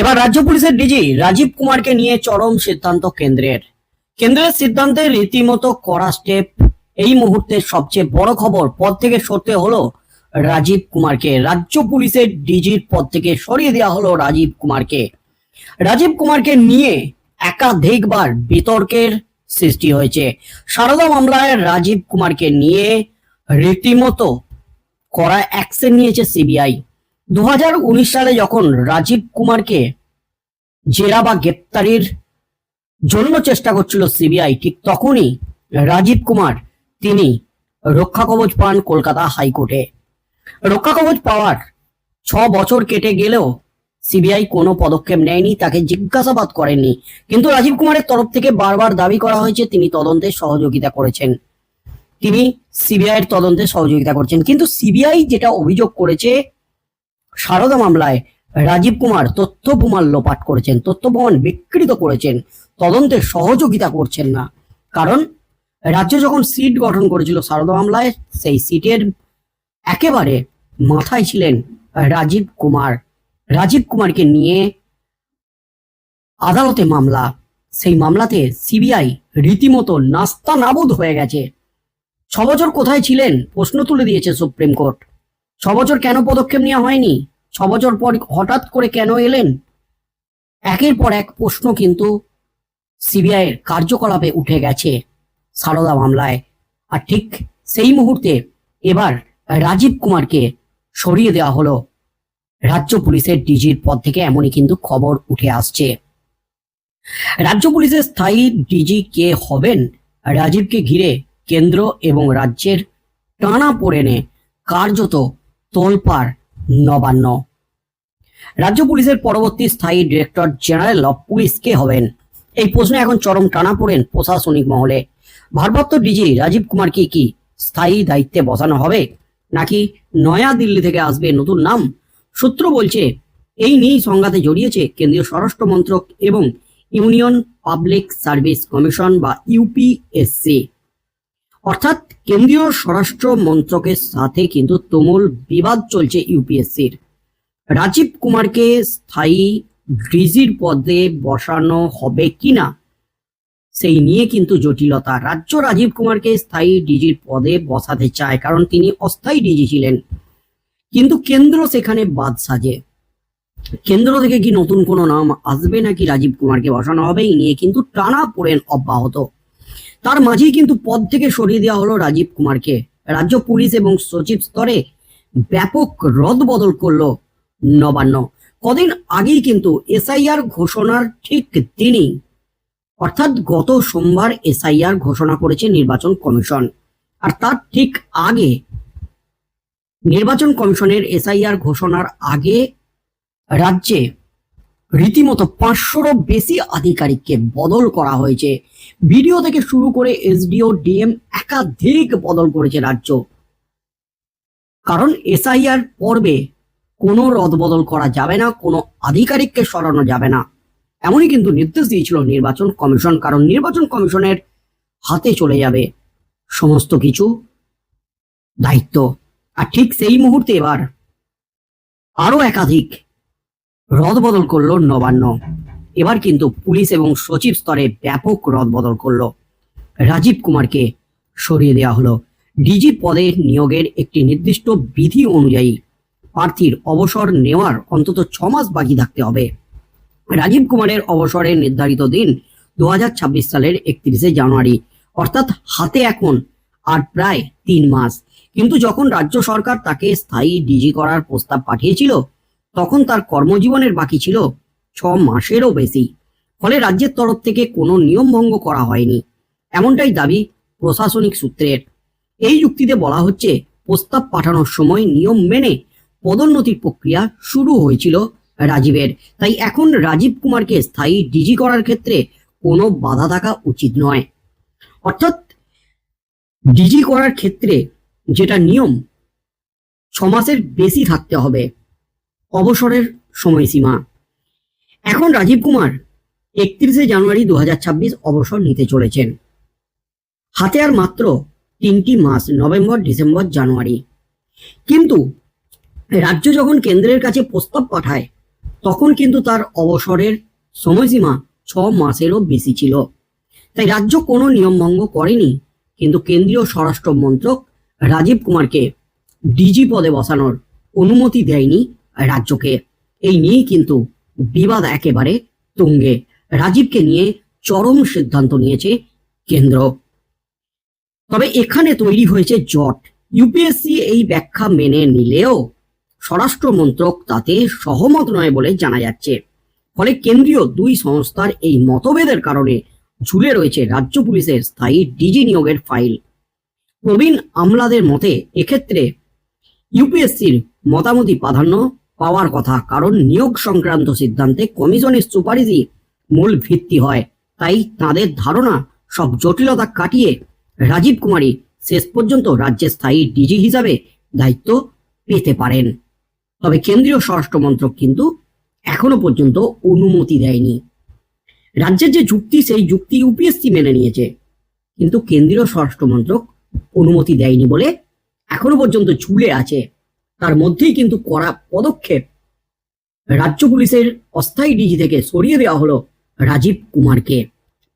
এবার রাজ্য পুলিশের ডিজি রাজীব কুমারকে নিয়ে চরম সিদ্ধান্ত কেন্দ্রের। কেন্দ্রের সিদ্ধান্তে রীতিমতো কড়া স্টেপ। এই মুহূর্তে সবচেয়ে বড় খবর পদ থেকে সরতে হলো রাজীব কুমারকে। রাজ্য পুলিশের ডিজির পদ থেকে সরিয়ে দেওয়া হলো রাজীব কুমারকে। রাজীব কুমারকে নিয়ে একাধিকবার বিতর্কের সৃষ্টি হয়েছে। সারদা মামলায় রাজীব কুমারকে নিয়ে রীতিমতো করা অ্যাকশন নিয়েছে সিবিআই। দু হাজার উনিশ সালে যখন রাজীব কুমারকে জেরা বা গ্রেপ্তারির জন্য চেষ্টা করছিল সিবিআই, ঠিক তখনই রাজীব কুমার তিনি রক্ষা কবচ পান কলকাতা হাইকোর্টে। রক্ষা কবচ পাওয়ার ছ বছর কেটে গেলেও সিবিআই কোনো পদক্ষেপ নেয়নি, তাকে জিজ্ঞাসাবাদ করেননি। কিন্তু রাজীব কুমারের তরফ থেকে বারবার দাবি করা হয়েছে, তিনি তদন্তে সহযোগিতা করেছেন। তিনি সিবিআই এর তদন্তে সহযোগিতা করছেন। কিন্তু সিবিআই যেটা অভিযোগ করেছে সারদা মামলায় রাজীব কুমার তথ্য প্রমাণ লোপাট করেছেন তথ্য প্রমাণ বিকৃত করেছেন, তদন্তে সহযোগিতা করছেন না। কারণ রাজ্য যখন সিট গঠন করেছিল সারদা মামলায়, সেই সিটের একেবারে মাথায় ছিলেন রাজীব কুমার। রাজীব কুমারকে নিয়ে আদালতে মামলা, সেই মামলাতে সিবিআই রীতিমতো নাস্তা নাবুদ হয়ে গেছে। ছ বছর কোথায় ছিলেন? প্রশ্ন তুলে দিয়েছে সুপ্রিম কোর্ট। ছ বছর কেন পদক্ষেপ নেওয়া হয়নি? ছবছর পর হঠাৎ করে কেন এলেন? একের পর এক প্রশ্ন কিন্তু সিবিআই এর কার্যকলাপে উঠে গেছে সারদা মামলায়। আর ঠিক সেই মুহূর্তে এবার রাজীব কুমারকে সরিয়ে দেওয়া হলো। রাজ্য পুলিশের ডিজির পদ থেকে এমনই কিন্তু খবর উঠে আসছে। রাজ্য পুলিশের স্থায়ী ডিজি কে হবেন? রাজীবকে ঘিরে কেন্দ্র এবং রাজ্যের টানা পড়েনে কার্যত তোলপাড় নবান্ন। রাজ্য পুলিশের পরবর্তী স্থায়ী ডিরেক্টর জেনারেল অফ পুলিশ কে হবেন? এই প্রশ্নে এখন চরম টানা পড়েন প্রশাসনিক মহলে। ভারপ্রাপ্ত ডিজি রাজীব কুমারকে কি স্থায়ী দায়িত্বে বসানো হবে? নাকি নয়া দিল্লি থেকে আসবে নতুন নাম? সূত্র বলছে, এই নিয়েই সংঘাতে জড়িয়েছে কেন্দ্রীয় স্বরাষ্ট্র মন্ত্রক এবং union public service commission UPSC UPSC. অর্থাৎ কেন্দ্রীয় স্বরাষ্ট্র মন্ত্রকের সাথে কিন্তু তুমুল বিবাদ চলছে ইউপিএসসির। রাজীব কুমারকে স্থায়ী ডিজির পদে বসানো হবে কিনা, সেই নিয়ে কিন্তু জটিলতা। রাজ্য রাজীব কুমারকে স্থায়ী ডিজির পদে বসাতে চায়, কারণ তিনি অস্থায়ী ডিজি ছিলেন। কিন্তু কেন্দ্র সেখানে বাদ সাজে। কেন্দ্র থেকে কি নতুন কোনো নাম আসবে নাকি রাজীব কুমারকে বসানো হবে, এই নিয়ে কিন্তু টানা পড়েন অব্যাহত। তার মাঝেই কিন্তু পদ থেকে সরিয়ে দেওয়া হলো রাজীব কুমারকে। রাজ্য পুলিশ এবং সচিব স্তরে ব্যাপক রদবদল করল নবান্ন। কদিন আগেই কিন্তু এসআইআর ঘোষণার ঠিক দিনই, অর্থাৎ গত সোমবার এসআইআর ঘোষণা করেছে নির্বাচন কমিশন। আর তার ঠিক আগে নির্বাচন কমিশনের এসআইআর ঘোষণার আগে রাজ্যে রীতিমতো পাঁচশোরও বেশি আধিকারিককে বদল করা হয়েছে। ভিডিও থেকে শুরু করে এসডিও, ডিএম একাধিক বদল করেছে রাজ্য। কারণ এসআইআর পর্বে কোনো রদবদল করা যাবে না, কোনো আধিকারিককে সরানো যাবে না। এমনই কিন্তু নির্দেশ দিয়েছিল নির্বাচন কমিশন, কারণ নির্বাচন কমিশনের হাতে চলে যাবে সমস্ত কিছু দায়িত্ব। আর ঠিক সেই মুহূর্তে এবার আরও একাধিক রদবদল করল নবান্ন। এবার কিন্তু পুলিশ এবং সচিব স্তরে ব্যাপক রদবদল করল। রাজীব কুমারকে সরিয়ে দেওয়া হলো। ডিজি পদে নিয়োগের একটি নির্দিষ্ট বিধি অনুযায়ী প্রার্থীর অবসর নেওয়ার অন্তত ছ মাস বাকি থাকতে হবে। রাজীব কুমারের অবসরের নির্ধারিত দিন দু হাজার ছাব্বিশ সালের একত্রিশে জানুয়ারি, অর্থাৎ হাতে এখন আর প্রায় তিন মাস। কিন্তু যখন রাজ্য সরকার তাকে স্থায়ী ডিজি করার প্রস্তাব পাঠিয়েছিল তখন তার কর্মজীবনের বাকি ছিল ছ মাসেরও বেশি। ফলে রাজ্যের তরফ থেকে কোনো নিয়ম ভঙ্গ করা হয়নি। এমনটাই দাবি প্রশাসনিক সূত্রের। এই যুক্তিতে বলা হচ্ছে, প্রস্তাব পাঠানোর সময় নিয়ম মেনে পদোন্নতির প্রক্রিয়া শুরু হয়েছিল রাজীবের। তাই এখন রাজীব কুমারকে স্থায়ী ডিজি করার ক্ষেত্রে কোনো বাধা থাকা উচিত নয়। অর্থাৎ ডিজি করার ক্ষেত্রে যেটা নিয়ম, ছ মাসের বেশি থাকতে হবে। অবসরের সময়সীমা। এখন রাজীব কুমার একত্রিশে জানুয়ারি দু হাজার ছাব্বিশ অবসর নিতে চলেছেন। হাতে আর মাত্র তিনটি মাস, নভেম্বর, ডিসেম্বর, জানুয়ারি। কিন্তু রাজ্য যখন কেন্দ্রের কাছে প্রস্তাব পাঠায়, তখন কিন্তু তার অবসরের সময়সীমা ছ মাসেরও বেশি ছিল। তাই রাজ্য কোনো নিয়মভঙ্গ করেনি, কিন্তু কেন্দ্রীয় স্বরাষ্ট্র মন্ত্রক রাজীব কুমারকে ডিজি পদে বসানোর অনুমতি দেয়নি রাজ্যকে। এই নিয়েই কিন্তু বিবাদ একেবারে তুঙ্গে। রাজীবকে নিয়ে চরম সিদ্ধান্ত নিয়েছে কেন্দ্র। তবে এখানে তৈরি হয়েছে জট। ইউপিএসসি এই ব্যাখ্যা মেনে নিলেও স্বরাষ্ট্র মন্ত্রক তাতে সহমত নয় বলে জানা যাচ্ছে। ফলে কেন্দ্রীয় দুই সংস্থার এই মতভেদের কারণে ঝুলে রয়েছে রাজ্য পুলিশের স্থায়ী ডিজি নিয়োগের ফাইল। প্রবীণ আমলাদের মতে এক্ষেত্রে ইউপিএসসির মতামতি প্রাধান্য পাওয়ার কথা। কারণ নিয়োগ সংক্রান্ত সিদ্ধান্তে কমিশনের সুপারিশই মূল ভিত্তি হয়। তাই তাদের ধারণা, সব জটিলতা কাটিয়ে রাজীব কুমারী শেষ পর্যন্ত রাজ্যের স্থায়ী ডিজি হিসাবে দায়িত্ব পেতে পারেন। তবে কেন্দ্রীয় স্বরাষ্ট্র মন্ত্রক কিন্তু এখনও পর্যন্ত অনুমতি দেয়নি। রাজ্যের যে যুক্তি, সেই যুক্তি ইউপিএসসি মেনে নিয়েছে। কিন্তু কেন্দ্রীয় স্বরাষ্ট্র মন্ত্রক অনুমতি দেয়নি বলে এখনও পর্যন্ত ঝুলে আছে। তার মধ্যেই কিন্তু কড়া পদক্ষেপ। রাজ্য পুলিশের অস্থায়ী ডিজি থেকে সরিয়ে দেওয়া হলো রাজীব কুমারকে।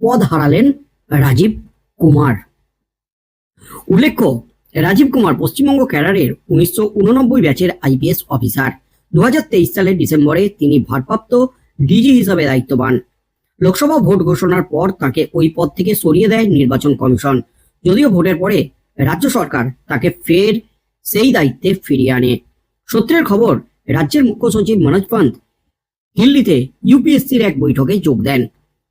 পদ হারালেন রাজীব কুমার। উল্লেখ্য, রাজীব কুমার পশ্চিমবঙ্গ ক্যাডারের উনিশশো উননব্বই ব্যাচের আইপিএস অফিসার। দু হাজার তেইশ সালের ডিসেম্বরে তিনি ভারপ্রাপ্ত ডিজি হিসাবে দায়িত্ব পান লোকসভা ভোট ঘোষণার পর তাকে ওই পদ থেকে সরিয়ে দেয় নির্বাচন কমিশন। যদিও ভোটের পরে রাজ্য সরকার তাকে ফের সেই দায়িত্বে ফিরিয়ে আনে। সূত্রের খবর, রাজ্যের মুখ্য সচিব মনোজ পান্ত দিল্লিতে ইউপিএসসির এক বৈঠকে যোগ দেন।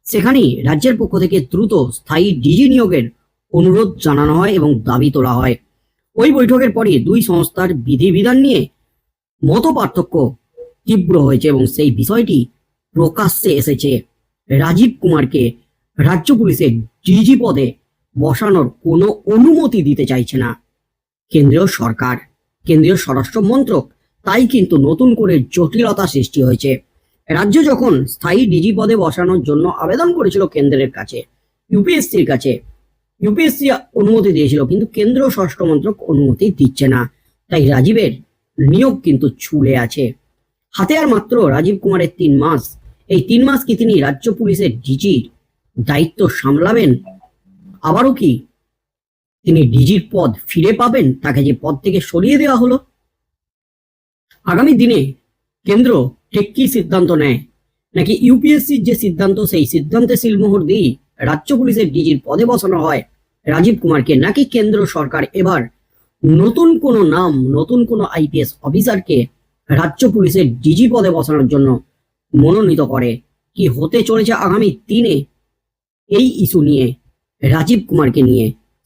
সেখানেই রাজ্যের পক্ষ থেকে দ্রুত স্থায়ী ডিজি নিয়োগের অনুরোধ জানানো হয় এবং দাবি তোলা হয়। ওই বৈঠকের পরে দুই সংস্থার বিধিবিধান নিয়ে মত পার্থক্য তীব্র হয়েছে এবং সেই বিষয়টি প্রকাশ্যে এসেছে। রাজীব কুমারকে রাজ্য পুলিশের ডিজি পদে বসানোর কোনো অনুমতি দিতে চাইছে না। কেন্দ্রীয় সরকার, কেন্দ্রীয় স্বরাষ্ট্র মন্ত্রক, তাই কিন্তু নতুন করে জটিলতা সৃষ্টি হয়েছে। রাজ্য যখন স্থায়ী ডিজি পদে বসানোর জন্য আবেদন করেছিল কেন্দ্রের কাছে, ইউপিএসসির কাছে, ইউপিএসসি অনুমতি দিয়েছিল, কিন্তু কেন্দ্র স্বরাষ্ট্র মন্ত্রক অনুমতি দিচ্ছে না। তাই রাজীবের নিয়োগ কিন্তু ছুলে আছে। হাতে আর মাত্র রাজীব কুমারের তিন মাস। এই তিন মাস কি তিনি রাজ্য পুলিশের ডিজির দায়িত্ব সামলাবেন? আবারও কি তিনি ডিজির পদ ফিরে পাবেন, তাকে যে পদ থেকে সরিয়ে দেওয়া হলো। আগামী দিনে কেন্দ্র ঠিক কি সিদ্ধান্ত নেয়? নাকি ইউপিএসসির যে সিদ্ধান্ত, সেই সিদ্ধান্তে সিলমোহর দিয়ে রাজ্য পুলিশের ডিজির পদে বসানো হয়? রাজীব কুমারকে নাকি কেন্দ্র সরকার এবার নতুন কোনো নাম, নতুন কোনো আইপিএস অফিসারকে রাজ্য পুলিশের ডিজি পদে বসানোর জন্য মনোনীত করে? কি হতে চলেছে আগামী দিনে? এই ইস্যু নিয়ে, রাজীব কুমারকে নিয়ে